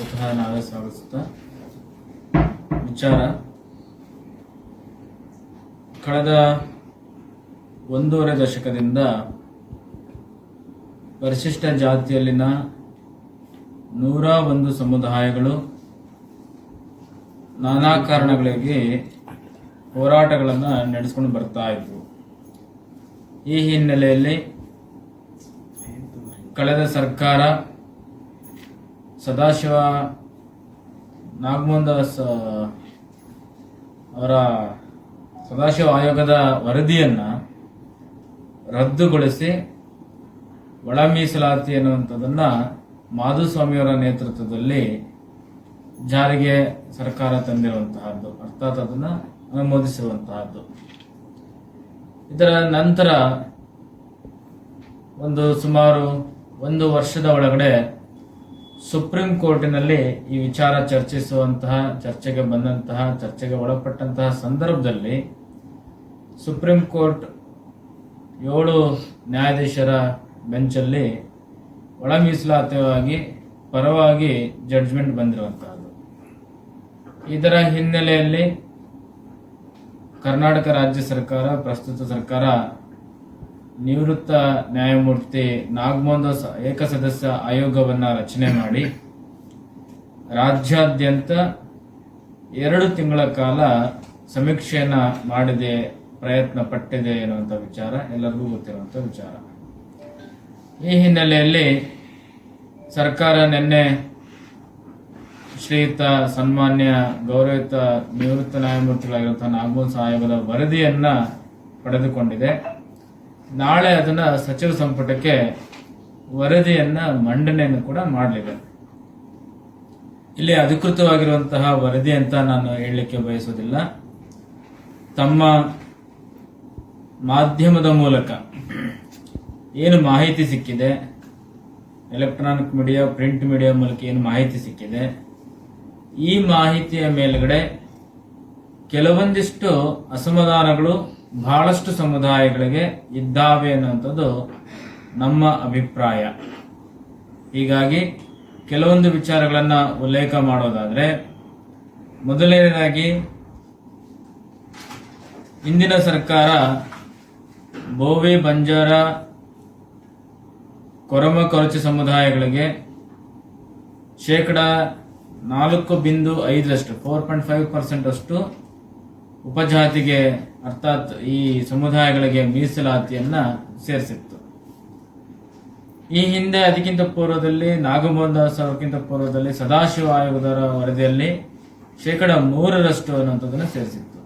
ಸ್ವತಃ ನಾವೇ ಸಾಗಿಸುತ್ತಾ ವಿಚಾರ. ಕಳೆದ ಒಂದೂವರೆ ದಶಕದಿಂದ ಪರಿಶಿಷ್ಟ ಜಾತಿಯಲ್ಲಿನ ನೂರ ಒಂದು ಸಮುದಾಯಗಳು ನಾನಾ ಕಾರಣಗಳಿಗೆ ಹೋರಾಟಗಳನ್ನು ನಡೆಸ್ಕೊಂಡು ಬರ್ತಾ ಇದ್ವು. ಈ ಹಿನ್ನೆಲೆಯಲ್ಲಿ ಕಳೆದ ಸರ್ಕಾರ ಸದಾಶಿವ ನಾಗಮೋಹನ್ ದಾಸ್ ಅವರ ಸದಾಶಿವ ಆಯೋಗದ ವರದಿಯನ್ನು ರದ್ದುಗೊಳಿಸಿ ಒಳ ಮೀಸಲಾತಿ ಅನ್ನುವಂಥದ್ದನ್ನ ಮಾಧುಸ್ವಾಮಿಯವರ ನೇತೃತ್ವದಲ್ಲಿ ಜಾರಿಗೆ ಸರ್ಕಾರ ತಂದಿರುವಂತಹದ್ದು. ಅರ್ಥಾತ್ ಅದನ್ನ ಅನುಮೋದಿಸಿರುವಂತಹದ್ದು. ಇದರ ನಂತರ ಒಂದು ಸುಮಾರು ಒಂದು ವರ್ಷದ ಒಳಗಡೆ ಸುಪ್ರೀಂ ಕೋರ್ಟಿನಲ್ಲಿ ಈ ವಿಚಾರ ಚರ್ಚಿಸುವಂತಹ, ಚರ್ಚೆಗೆ ಬಂದಂತಹ, ಚರ್ಚೆಗೆ ಒಳಪಟ್ಟಂತಹ ಸಂದರ್ಭದಲ್ಲಿ ಸುಪ್ರೀಂ ಕೋರ್ಟ್ ಏಳು ನ್ಯಾಯಾಧೀಶರ ಬೆಂಚಲ್ಲಿ ಒಳ ಮೀಸಲಾತಿಯಾಗಿ ಪರವಾಗಿ ಜಡ್ಜ್ಮೆಂಟ್ ಬಂದಿರುವಂತಹದ್ದು. ಇದರ ಹಿನ್ನೆಲೆಯಲ್ಲಿ ಕರ್ನಾಟಕ ರಾಜ್ಯ ಸರ್ಕಾರ, ಪ್ರಸ್ತುತ ಸರ್ಕಾರ ನಿವೃತ್ತ ನ್ಯಾಯಮೂರ್ತಿ ನಾಗಮೋಹನ್ ದಾಸ್ ಏಕಸದಸ್ಯ ಆಯೋಗವನ್ನ ರಚನೆ ಮಾಡಿ ರಾಜ್ಯಾದ್ಯಂತ ಎರಡು ತಿಂಗಳ ಕಾಲ ಸಮೀಕ್ಷೆಯನ್ನ ಮಾಡಿದೆ, ಪ್ರಯತ್ನ ಪಟ್ಟಿದೆ ಎನ್ನುವಂಥ ವಿಚಾರ, ಎಲ್ಲರಿಗೂ ಗೊತ್ತಿರುವಂಥ ವಿಚಾರ. ಈ ಹಿನ್ನೆಲೆಯಲ್ಲಿ ಸರ್ಕಾರ ನಿನ್ನೆ ಶ್ರೀಯುತ ಸನ್ಮಾನ್ಯ ಗೌರವಿತ ನಿವೃತ್ತ ನ್ಯಾಯಮೂರ್ತಿಗಳಾಗಿರುವಂತಹ ನಾಗಮೋಹನ್ ಸಾಹೇಬರ ವರದಿಯನ್ನು ಪಡೆದುಕೊಂಡಿದೆ. ನಾಳೆ ಅದನ್ನ ಸಚಿವ ಸಂಪುಟಕ್ಕೆ ವರದಿಯನ್ನ ಮಂಡನೆಯನ್ನು ಕೂಡ ಮಾಡಲಿದೆ. ಇಲ್ಲಿ ಅಧಿಕೃತವಾಗಿರುವಂತಹ ವರದಿ ಅಂತ ನಾನು ಹೇಳಲಿಕ್ಕೆ ಬಯಸುವುದಿಲ್ಲ. ತಮ್ಮ ಮಾಧ್ಯಮದ ಮೂಲಕ ಏನು ಮಾಹಿತಿ ಸಿಕ್ಕಿದೆ, ಎಲೆಕ್ಟ್ರಾನಿಕ್ ಮೀಡಿಯಾ, ಪ್ರಿಂಟ್ ಮೀಡಿಯಾ ಮೂಲಕ ಏನು ಮಾಹಿತಿ ಸಿಕ್ಕಿದೆ, ಈ ಮಾಹಿತಿಯ ಮೇಲುಗಡೆ ಕೆಲವೊಂದಿಷ್ಟು ಅಸಮಾಧಾನಗಳು ಬಹಳಷ್ಟು ಸಮುದಾಯಗಳಿಗೆ ಇದ್ದಾವೆ ಅನ್ನುವಂಥದ್ದು ನಮ್ಮ ಅಭಿಪ್ರಾಯ. ಹೀಗಾಗಿ ಕೆಲವೊಂದು ವಿಚಾರಗಳನ್ನು ಉಲ್ಲೇಖ ಮಾಡೋದಾದರೆ, ಮೊದಲನೇದಾಗಿ ಇಂದಿನ ಸರ್ಕಾರ ಬೋವಿ ಬಂಜಾರ ಕೊರಮ ಕೊರಚ ಸಮುದಾಯಗಳಿಗೆ ಶೇಕಡ ನಾಲ್ಕು ಬಿಂದು ಐದರಷ್ಟು ಫೋರ್ ಪಾಯಿಂಟ್ ಫೈವ್ ಪರ್ಸೆಂಟ್ ಅಷ್ಟು ಉಪಜಾತಿಗೆ ಅರ್ಥಾತ್ ಈ ಸಮುದಾಯಗಳಿಗೆ ಮೀಸಲಾತಿಯನ್ನ ಸೇರಿಸಿತ್ತು. ಈ ಹಿಂದೆ ಅದಕ್ಕಿಂತ ಪೂರ್ವದಲ್ಲಿ ನಾಗಮೋಹನ್ ದಾಸ್ ಅವರಿಗಿಂತ ಪೂರ್ವದಲ್ಲಿ ಸದಾಶಿವ ಆಯೋಗದ ವರದಿಯಲ್ಲಿ ಶೇಕಡ ಮೂರರಷ್ಟು ಅನ್ನುವಂಥದ್ದನ್ನು ಸೇರಿಸಿತ್ತು.